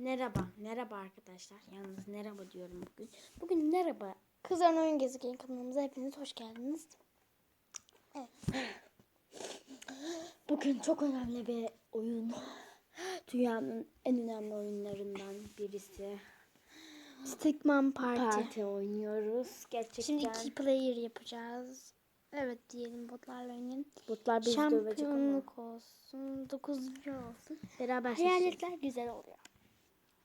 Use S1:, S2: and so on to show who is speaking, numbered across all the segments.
S1: Merhaba, merhaba arkadaşlar. Yalnız merhaba diyorum bugün. Bugün merhaba.
S2: Kızların Oyun Gezegen kanalımıza hepiniz hoş geldiniz. Evet.
S1: Bugün çok önemli bir oyun. Dünyanın en önemli oyunlarından birisi.
S2: Stickman Party.
S1: Parti oynuyoruz. Gerçekten
S2: Şimdi iki player yapacağız. Evet diyelim botlarla oynayalım.
S1: botlar bizi dövecek ama.
S2: Şampiyonluk olsun. Dokuzuncu olsun.
S1: Beraber.
S2: Hayaletler güzel oluyor.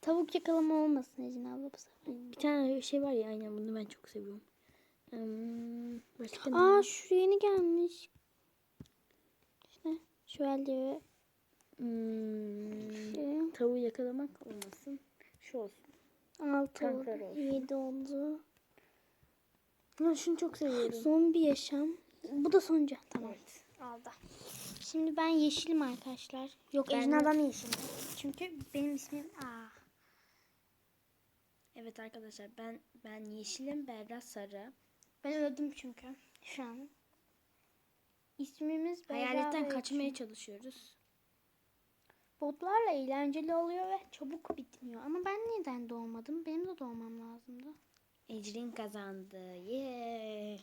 S2: Tavuk yakalama olmasın Ecin abla bu sefer.
S1: Bir tane şey var ya aynen bunu ben çok seviyorum. Hmm, başka ne?
S2: Aa şu yeni gelmiş. İşte şöyle
S1: Hmm,
S2: şey.
S1: tavuğu yakalamak olmasın. Şu olsun.
S2: Altı oldu. Yedi oldu.
S1: Ha, şunu çok seviyorum.
S2: Zombi yaşam. Bu da sonuncu. Tamam.
S1: Evet.
S2: Aldı. Şimdi ben yeşilim arkadaşlar. Yok
S1: Ben
S2: Ecin
S1: de-
S2: adam yeşil. Çünkü benim ismim Aa.
S1: Evet arkadaşlar ben ben yeşilim Berra sarı.
S2: Ben öldüm çünkü şu an. İsmimiz Berra
S1: Hayaletten kaçmaya
S2: Yeşil.
S1: çalışıyoruz.
S2: Botlarla eğlenceli oluyor ve çabuk bitmiyor. Ama ben neden doğmadım? Benim de doğmam lazımdı.
S1: Ecrin kazandı. Yeah.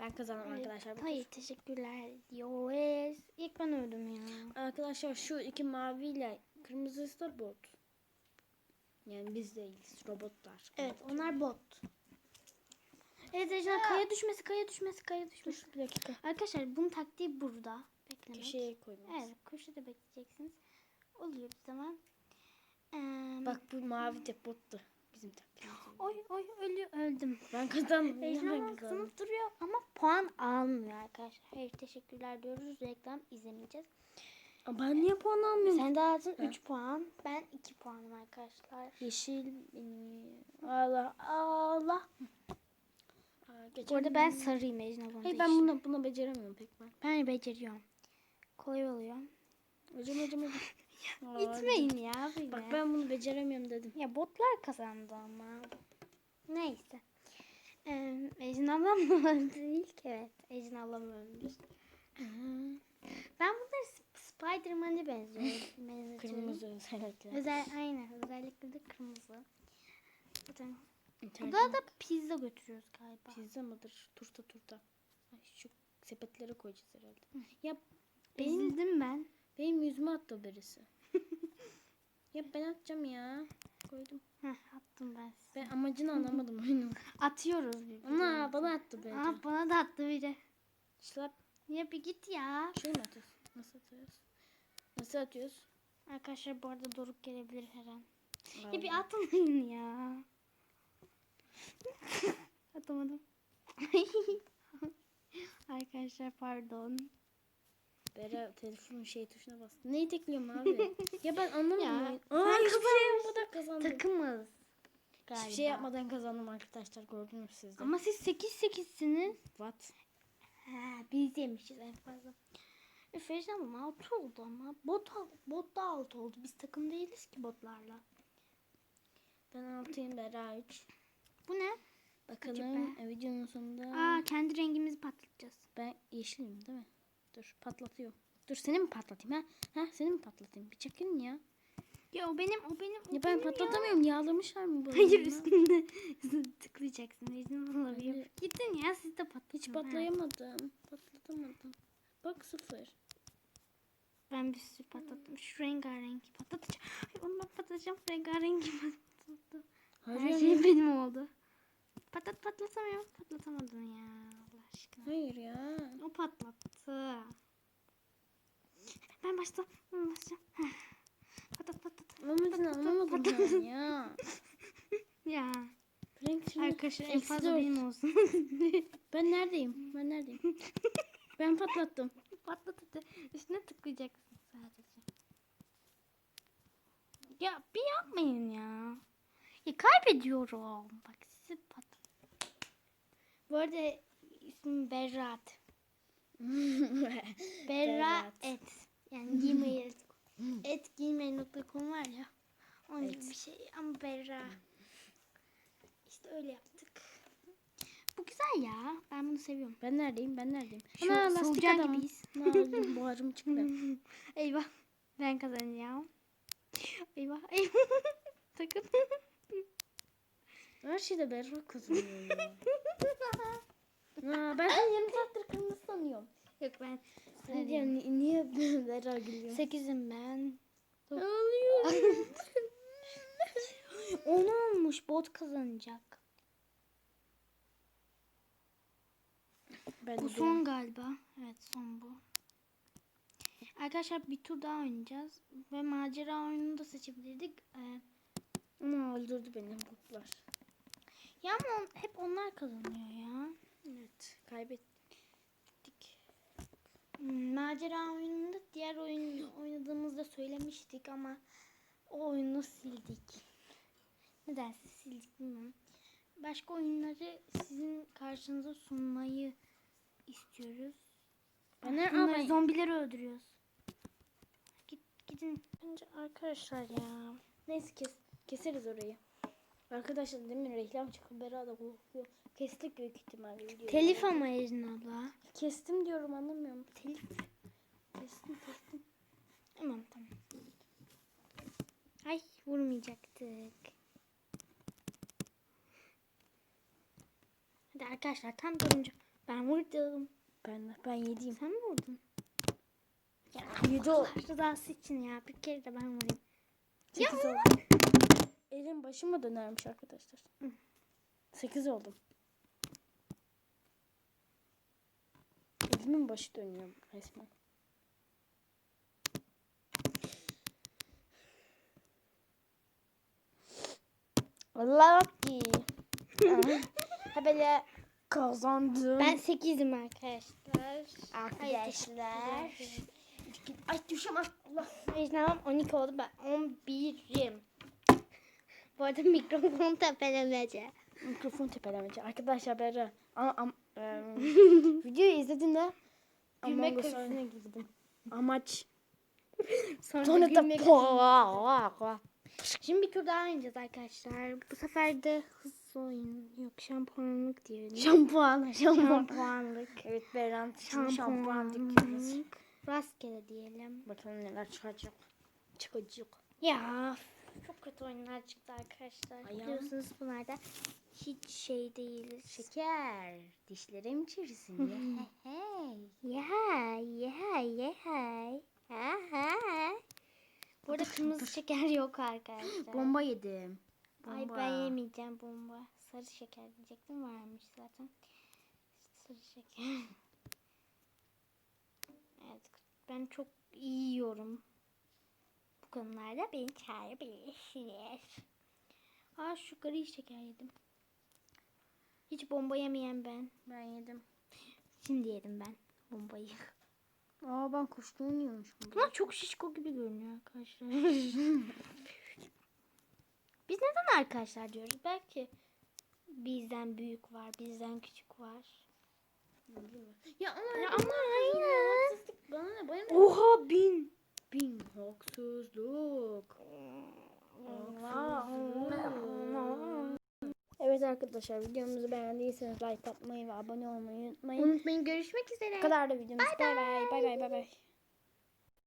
S1: Ben kazandım arkadaşlar. Bu
S2: Hayır teşekkürler diyoruz. İlk ben öldüm ya.
S1: Arkadaşlar şu iki maviyle kırmızısı da bot. Yani biz değiliz. Robotlar.
S2: Evet onlar bot. Evet Ejder kaya düşmesi kaya düşmesi kaya düşmesi.
S1: Dur bir dakika.
S2: Arkadaşlar bunun taktiği burada. Beklemek.
S1: Köşeye koymalısın.
S2: Evet köşede bekleyeceksiniz. Oluyor bir zaman. Ee,
S1: Bak bu mavi de bottu. Bizim taktiğimiz.
S2: Oy oy ölü öldüm.
S1: Ben kazandım.
S2: Ejder
S1: ben
S2: kazanıp
S1: kazandım.
S2: duruyor ama puan almıyor arkadaşlar. Hayır teşekkürler diyoruz. Reklam izlemeyeceğiz.
S1: Ben niye puan almıyorum?
S2: Sen de aldın 3 puan. Ben 2 puanım arkadaşlar.
S1: Yeşil benim. Allah Allah. Geçen
S2: Bu arada ben sarıyım Ejder ablam.
S1: Hayır ben bunu bunu beceremiyorum pek ben.
S2: Ben beceriyorum. Kolay oluyor.
S1: Hocam hocam hocam. Aa,
S2: İtmeyin ya beni.
S1: Bak ben bunu beceremiyorum dedim.
S2: Ya botlar kazandı ama. Neyse. Ee, Ejin ablam mı öldü ilk? Evet. Ejin ablam ölmüş. Ben bunları
S1: özellikle.
S2: Özel, aynen. Özellikle de kırmızı. Zaten
S1: İnternet-
S2: Burada da pizza götürüyoruz galiba.
S1: Pizza mıdır? Turta turta. Ay, şu sepetlere koyacağız herhalde. Ya benim,
S2: Ezildim ben.
S1: benim yüzüme attı birisi. ya ben atacağım ya. Koydum.
S2: Heh, attım ben size.
S1: Ben amacını anlamadım oyunun.
S2: Atıyoruz birbirimize.
S1: Ana bana attı böyle.
S2: Aa, bana da attı biri.
S1: Slap.
S2: Ya bir git ya.
S1: Şey mi atıyoruz? Nasıl atıyoruz? Nasıl atıyoruz?
S2: Arkadaşlar bu arada Doruk gelebilir her an. Ya bir atmayın ya. Atamadım. Arkadaşlar pardon.
S1: Bera telefonun şey tuşuna bastı. Neyi tekliyorum abi? ya ben anlamadım.
S2: Ya, sen
S1: hiçbir şey yapmadan kazandım.
S2: Takımız. Galiba.
S1: Hiçbir şey yapmadan kazandım arkadaşlar gördünüz siz de.
S2: Ama siz 8 8'siniz.
S1: What?
S2: Ha, biz yemişiz en fazla. Ejder'im 6 oldu ama. Bot, bot da 6 oldu. Biz takım değiliz ki botlarla.
S1: Ben altıyım Bera 3.
S2: Bu ne?
S1: Bakalım e, videonun sonunda
S2: Aa kendi rengimizi patlatacağız.
S1: ben yeşilim değil mi? Dur patlatıyorum. Dur seni mi patlatayım ha? Ha seni mi patlatayım? Bir çekin ya.
S2: Ya o benim, o benim, o
S1: Ya ben
S2: benim
S1: patlatamıyorum. Yağlamışlar mı bu?
S2: Hayır üstünde tıklayacaksın. Olabiliyor.
S1: Hayır.
S2: Gidin ya siz de patlatın.
S1: Hiç
S2: ha.
S1: patlayamadım. Patlatamadım. Bak sıfır.
S2: Ben bir sürü patlattım. Şu rengarenk patlatacağım. Ay, onu ben patlatacağım. Rengarenk patlattım.
S1: Hayır.
S2: Her şey benim oldu. Patlat patlatamıyorum. Patlatamadın ya. Allah aşkına.
S1: Hayır ya.
S2: O patlattı. Ben başta ben başlayacağım. Patlat patlat.
S1: Amacını anlamadım ben ya.
S2: Ya.
S1: Renk
S2: Arkadaşlar en fazla benim olsun.
S1: Ben neredeyim? Ben neredeyim? ben patlattım.
S2: patlat hadi. Üstüne tıklayacaksın sadece. Ya bir yapmayın ya. Ya kaybediyorum. Bak sizi patlat. Bu arada ismim Berrat. Berra
S1: Berrat.
S2: et. Yani gmail. et gmail.com var ya. Onun gibi
S1: Evet.
S2: bir şey ama Berra. İşte öyle yaptık. Bu güzel ya. Ben bunu seviyorum.
S1: Ben neredeyim? Ben neredeyim?
S2: Şu
S1: Ana, lastik adam.
S2: gibiyiz.
S1: Ağzım, buharım çıktı.
S2: Eyvah. Ben kazanacağım. Eyvah eyvah. Takın.
S1: Her şeyde Berra kazanıyor ya. Aa, ben yarım saattir kırmızı sanıyorum.
S2: Yok ben.
S1: Ne diyor, ni- niye Berra gülüyor?
S2: Sekizim ben.
S1: Ağlıyorum.
S2: Onu olmuş bot kazanacak.
S1: Ben
S2: Bu son galiba. Evet son bu. Arkadaşlar bir tur daha oynayacağız. Ve macera oyununu da seçebilirdik. Ee,
S1: Ama öldürdü beni botlar.
S2: ya ama on- hep onlar kazanıyor ya.
S1: Evet kaybettik.
S2: Hmm, Macera oyununda diğer oyun oynadığımızda söylemiştik ama o oyunu sildik. Nedense sildik bilmiyorum. Başka oyunları sizin karşınıza sunmayı istiyoruz. Bunları
S1: ama
S2: zombileri öldürüyoruz. Git, gidin. Bence arkadaşlar ya.
S1: neyse kes, keseriz orayı. Arkadaşlar demin reklam çıktı Berra da korkuyor. Kestik büyük ihtimalle videoyu.
S2: Telif ama Ejin abla.
S1: Kestim diyorum anlamıyorum.
S2: Telif.
S1: Kestim kestim.
S2: Tamam tamam. Ay vurmayacaktık. Hadi arkadaşlar tam durunca ben vurdum.
S1: Ben ben yediğim.
S2: Sen mi vurdun? Ya
S1: Yedi o.
S2: rızası için ya bir kere de ben vurayım.
S1: Sekiz oldum. Elim başıma dönermiş arkadaşlar.
S2: Hı.
S1: Sekiz oldum. Elimin başı dönüyor resmen. Ki. Ha böyle kazandım.
S2: Ben 8'im arkadaşlar.
S1: arkadaşlar. Ay düşemem. Allah.
S2: Ejnabım 12 oldu ben 11'im. Bu arada mikrofon tepelemece.
S1: Mikrofon tepelemeci. Arkadaşlar Berra. Ama, am, em, videoyu izlediğinde
S2: Gülme
S1: Among Us
S2: krizi.
S1: oyununa girdim. Amaç.
S2: Sonra,
S1: Sonra da
S2: gülmek- Şimdi bir tur daha oynayacağız arkadaşlar. Bu sefer de hızlı oyun. Yok şampuanlık diyelim.
S1: Şampuan. Şampuan.
S2: Şampuanlık.
S1: Evet Berra'nın şimdi şampuan dükkanımız.
S2: Şampuanlık. Rastgele diyelim.
S1: Bakalım neler çıkacak. Çıkacak.
S2: Ya çok kötü oyunlar çıktı arkadaşlar.
S1: Ayağım.
S2: Biliyorsunuz bunlar da hiç şey değil.
S1: Şeker. Dişlerim çürüsün. hey.
S2: Ya ya ya ya. Bu arada kırmızı şeker yok arkadaşlar.
S1: Bomba yedim.
S2: Ay
S1: Bomba.
S2: ben yemeyeceğim bomba. Sarı şeker diyecektim varmış zaten. Sarı şeker. Evet ben çok iyi yiyorum. Bu konularda beni çağırabilirsiniz. Aa şu gri şeker yedim. Hiç bomba yemeyen ben.
S1: Ben yedim.
S2: Şimdi yedim ben bombayı.
S1: Aa ben kuşluğunu yiyormuşum.
S2: Ama çok şişko gibi görünüyor arkadaşlar. Biz neden arkadaşlar diyoruz? Belki bizden büyük var, bizden küçük var.
S1: Ya ama,
S2: Ya ama aynen.
S1: haksızlık bana ne bana ne?
S2: Oha bin.
S1: Bin haksızlık. Evet arkadaşlar videomuzu beğendiyseniz like atmayı ve abone olmayı unutmayın.
S2: Unutmayın görüşmek üzere.
S1: Bu kadar da videomuz. Bay bay. Bay bay bay bay.